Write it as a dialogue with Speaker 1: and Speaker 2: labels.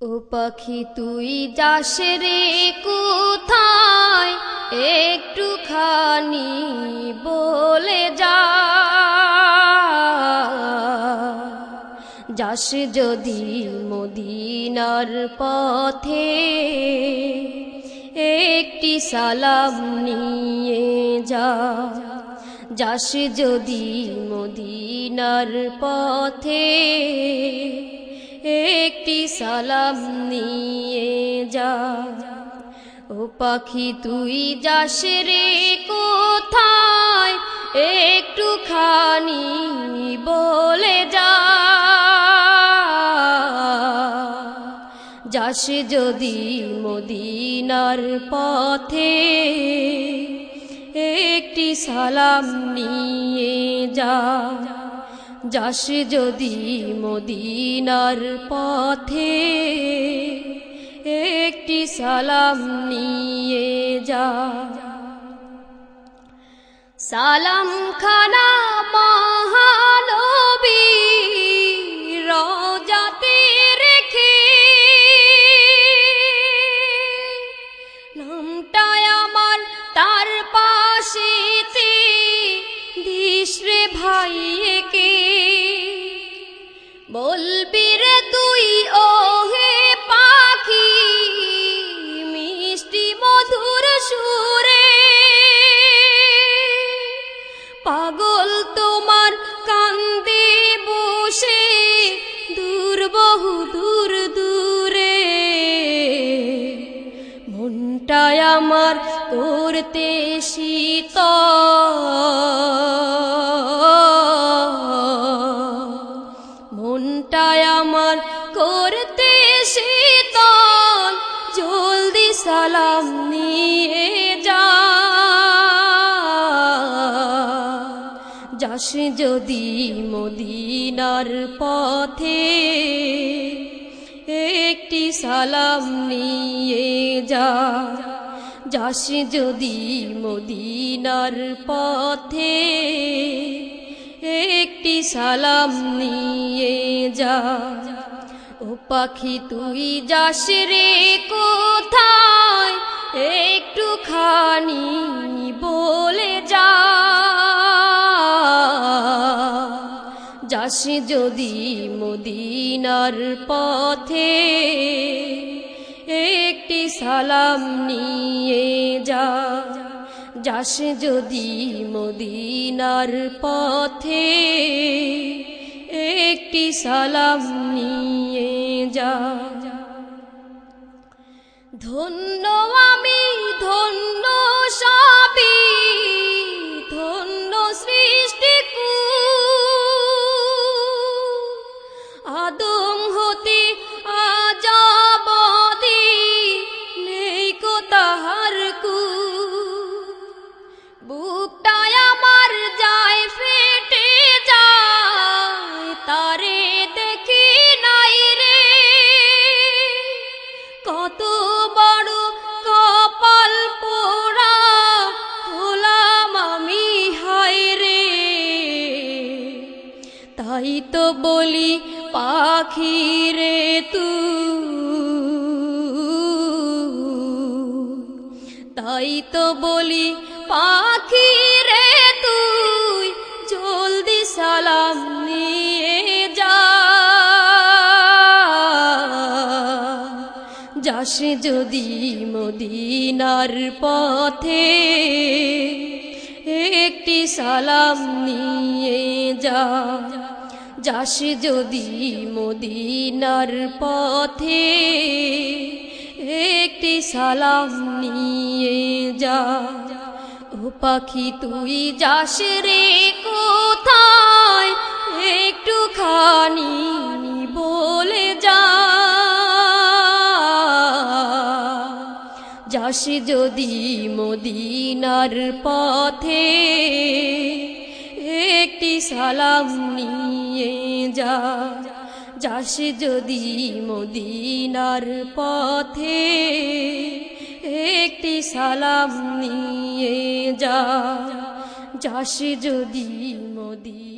Speaker 1: ও পাখি, তুই যাস রে কোথায়? একটুখানি বলে যা। যাস যদি মদিনার পথে একটি সালাম নিয়ে যা। যাস যদি মদিনার পথে একটি সালাম নিয়ে যা। ও পাখি, তুই যাস রে কোথায়? একটু খানি বলে যা। যাস যদি মদিনার পথে, একটি সালাম নিয়ে যা। যাস যদি মদিনার পথে একটি সালাম নিয়ে যা। সালাম খানা মহানবী করতে শীত। মনটায় আমার করতে শীতল জলদি সালাম নিয়ে যা। যাস যদি মদিনার পথে, একটি সালাম নিয়ে যা। যাস যদি মদিনার পথে, একটি সালাম নিয়ে যা। ও পাখি, তুই যাস রে কোথায়? একটু খানি বলে যা। যাস যদি মদিনার পথে সালাম নিয়ে যা। যাস যদি মদিনার পথে একটি সালাম নিয়ে যা। ধন্য আমি ধন্য তাই তো বলি, পাখি রে তু তাই তো বলি, পাখি রে তুই, জলদি সালাম নিয়ে যা। যাস যদি মদিনার পথে, একটি সালাম নিয়ে যা। যাস যদি মদিনার পথে একটি সালাম নিয়ে যা। ও পাখি, তুই যাস রে কোথায়? একটু খানি বলে যা। যাস যদি মদিনার পথে সালাম নিয়ে যা যাস যদি মদিনার পথে একটি সালাম নিয়ে যা যাস যদি মদিনা